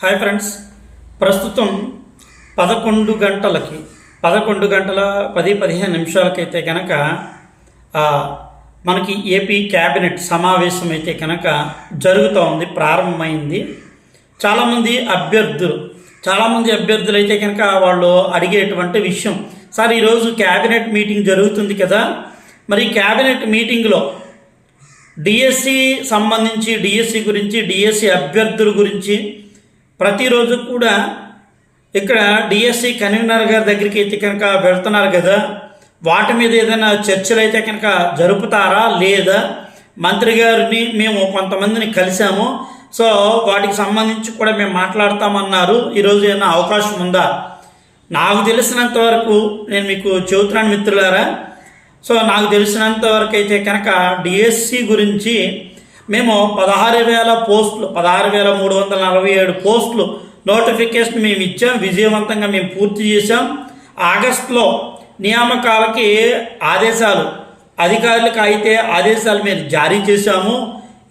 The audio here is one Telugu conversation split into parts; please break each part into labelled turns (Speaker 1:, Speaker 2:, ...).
Speaker 1: Hi friends. ప్రస్తుతం పదకొండు గంటలకి పదకొండు గంటల పది పదిహేను నిమిషాలకైతే కనుక మనకి ఏపీ క్యాబినెట్ సమావేశం అయితే కనుక జరుగుతూ ఉంది ప్రారంభమైంది. చాలామంది అభ్యర్థులు చాలామంది అభ్యర్థులు అయితే కనుక వాళ్ళు అడిగేటువంటి విషయం సార్ ఈరోజు క్యాబినెట్ మీటింగ్ జరుగుతుంది కదా? మరి క్యాబినెట్ మీటింగ్లో డిఎస్సి సంబంధించి డిఎస్సి గురించి డిఎస్సి అభ్యర్థుల గురించి ప్రతిరోజు కూడా ఇక్కడ డిఎస్సి కన్వీనర్ గారి దగ్గరికి అయితే కనుక వెళ్తున్నారు కదా. వాటి మీద ఏదైనా చర్చలు అయితే కనుక జరుపుతారా? లేదా? మంత్రి గారిని మేము కొంతమందిని కలిసాము సో వాటికి సంబంధించి కూడా మేము మాట్లాడతామన్నారు. ఈరోజు ఏమైనా అవకాశం ఉందా? నాకు తెలిసినంత వరకు నేను మీకు చెబుతున్నాను మిత్రులారా. సో నాకు తెలిసినంత వరకు అయితే కనుక డిఎస్సి గురించి మేము పదహారు వేల పోస్టులు పదహారు వేల మూడు వందల నలభై ఏడు పోస్టులు నోటిఫికేషన్ మేము ఇచ్చాం విజయవంతంగా మేము పూర్తి చేశాం. ఆగస్టులో నియామకాలకి ఆదేశాలు అధికారులకు అయితే ఆదేశాలు మేము జారీ చేశాము.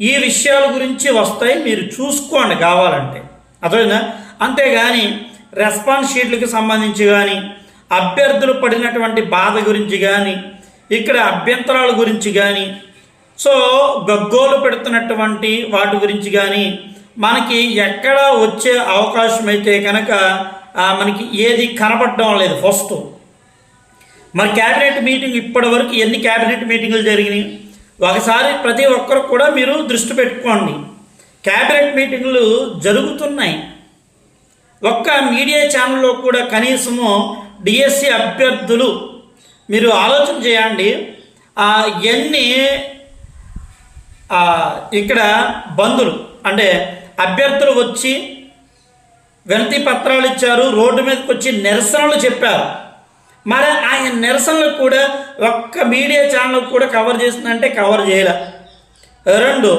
Speaker 1: ఈ విషయాల గురించి వస్తాయి మీరు చూసుకోండి కావాలంటే. అర్థమైందా? అంతేగాని రెస్పాన్స్ షీట్లకు సంబంధించి కానీ అభ్యర్థులు పడినటువంటి బాధ గురించి కానీ ఇక్కడ అభ్యంతరాల గురించి కానీ సో గగ్గోలు పెడుతున్నటువంటి వాటి గురించి కానీ మనకి ఎక్కడ వచ్చే అవకాశం అయితే కనుక మనకి ఏది కనపడడం లేదు ఫస్ట్. మరి క్యాబినెట్ మీటింగ్ ఇప్పటి వరకు ఎన్ని క్యాబినెట్ మీటింగులు జరిగినాయి? ఒకసారి ప్రతి ఒక్కరు కూడా మీరు దృష్టి పెట్టుకోండి. క్యాబినెట్ మీటింగులు జరుగుతున్నాయి. ఒక్క మీడియా ఛానల్లో కూడా కనీసము డిఎస్సి అభ్యర్థులు మీరు ఆలోచన చేయండి. ఎన్ని ఇక్కడ బంధులు అంటే అభ్యర్థులు వచ్చి వినతి పత్రాలు ఇచ్చారు రోడ్డు మీదకి వచ్చి నిరసనలు చెప్పారు. మరి ఆయన నిరసనలు కూడా ఒక్క మీడియా ఛానల్ కూడా కవర్ చేసిందంటే కవర్ చేయలే. రెండు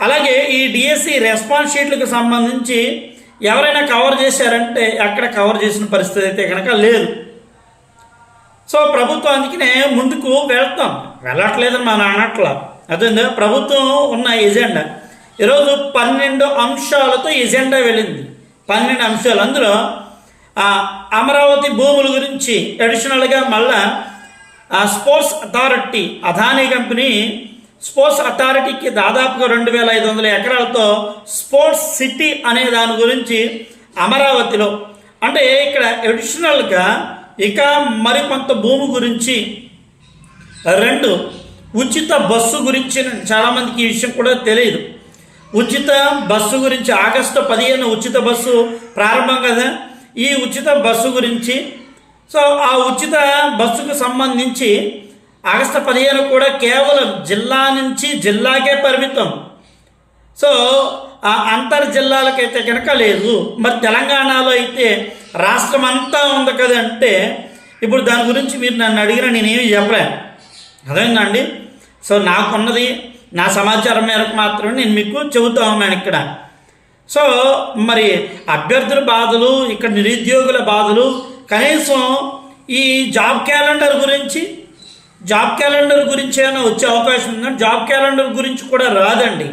Speaker 1: అలాగే ఈ డిఎస్సి రెస్పాన్స్ షీట్లకు సంబంధించి ఎవరైనా కవర్ చేశారంటే అక్కడ కవర్ చేసిన పరిస్థితి అయితే కనుక లేదు. సో ప్రభుత్వం ముందుకు వెళ్తాం. వెళ్ళట్లేదని మన అనట్లా అదే ప్రభుత్వం ఉన్న ఎజెండా. ఈరోజు పన్నెండు అంశాలతో ఎజెండా వెళ్ళింది. పన్నెండు అంశాలు. అందులో అమరావతి భూముల గురించి అడిషనల్గా మళ్ళా ఆ, sports authority Adani company sports అథారిటీకి దాదాపుగా రెండు వేల ఐదు వందల ఎకరాలతో స్పోర్ట్స్ సిటీ అనే దాని గురించి అమరావతిలో అంటే ఇక్కడ అడిషనల్గా ఇక మరికొంత భూమి గురించి రెండు ఉచిత బస్సు గురించి చాలామందికి ఈ విషయం కూడా తెలియదు. ఉచిత బస్సు గురించి ఆగస్టు పదిహేను ఉచిత బస్సు ప్రారంభం కదా? ఈ ఉచిత బస్సు గురించి సో ఆ ఉచిత బస్సుకు సంబంధించి ఆగస్టు పదిహేను కూడా కేవలం జిల్లా నుంచి జిల్లాకే పరిమితం. సో ఆ అంతర్ జిల్లాలకైతే కనుక లేదు. మరి తెలంగాణలో అయితే రాష్ట్రం అంతా ఉంది కదంటే ఇప్పుడు దాని గురించి మీరు నన్ను అడిగినా నేనేమి చెప్పలేను. అదేందండి సో నాకున్నది నా సమాచారం మేరకు మాత్రమే నేను మీకు చెబుతా ఉన్నాను ఇక్కడ. సో మరి అభ్యర్థుల బాధలు ఇక్కడ నిరుద్యోగుల బాధలు కనీసం ఈ జాబ్ క్యాలెండర్ గురించి జాబ్ క్యాలెండర్ గురించి ఏమైనా వచ్చే అవకాశం ఉందంటే జాబ్ క్యాలెండర్ గురించి కూడా రాదండి.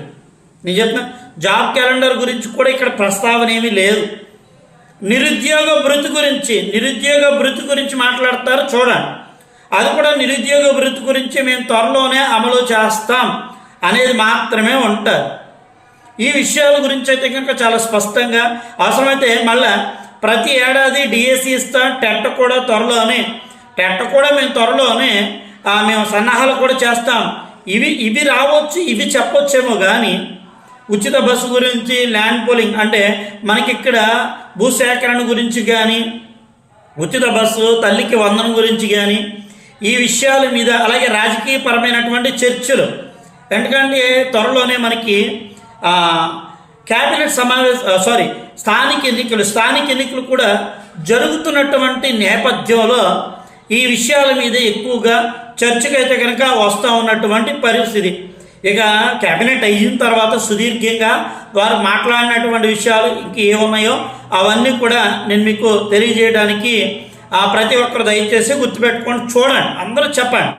Speaker 1: నేను జాబ్ క్యాలెండర్ గురించి కూడా ఇక్కడ ప్రస్తావన ఏమీ లేదు. నిరుద్యోగ భృతి గురించి నిరుద్యోగ భృతి గురించి మాట్లాడతారు చూడండి. అది కూడా నిరుద్యోగ వృత్తి గురించి మేము త్వరలోనే అమలు చేస్తాం అనేది మాత్రమే ఉంటుంది. ఈ విషయాల గురించి అయితే కనుక చాలా స్పష్టంగా అవసరమైతే మళ్ళా ప్రతి ఏడాది డిఎస్సి ఇస్తాం టెట్ కూడా త్వరలోనే టెట్ కూడా మేము త్వరలోనే మేము సన్నాహాలు కూడా చేస్తాం. ఇవి ఇవి రావచ్చు ఇవి చెప్పొచ్చేమో కానీ ఉచిత బస్సు గురించి ల్యాండ్ పోలింగ్ అంటే మనకి ఇక్కడ భూసేకరణ గురించి కానీ ఉచిత బస్సు తల్లికి వందనం గురించి కానీ ఈ విషయాల మీద అలాగే రాజకీయపరమైనటువంటి చర్చలు. ఎందుకంటే త్వరలోనే మనకి క్యాబినెట్ సమావేశ సారీ స్థానిక ఎన్నికలు స్థానిక ఎన్నికలు కూడా జరుగుతున్నటువంటి నేపథ్యంలో ఈ విషయాల మీద ఎక్కువగా చర్చకైతే కనుక వస్తూ ఉన్నటువంటి పరిస్థితి. ఇక క్యాబినెట్ అయిన తర్వాత సుదీర్ఘంగా వారు మాట్లాడినటువంటి విషయాలు ఇంక ఏమున్నాయో అవన్నీ కూడా నేను మీకు తెలియజేయడానికి ప్రతి ఒక్కరు దయచేసి గుర్తుపెట్టుకొని చూడండి. అందరూ చెప్పండి.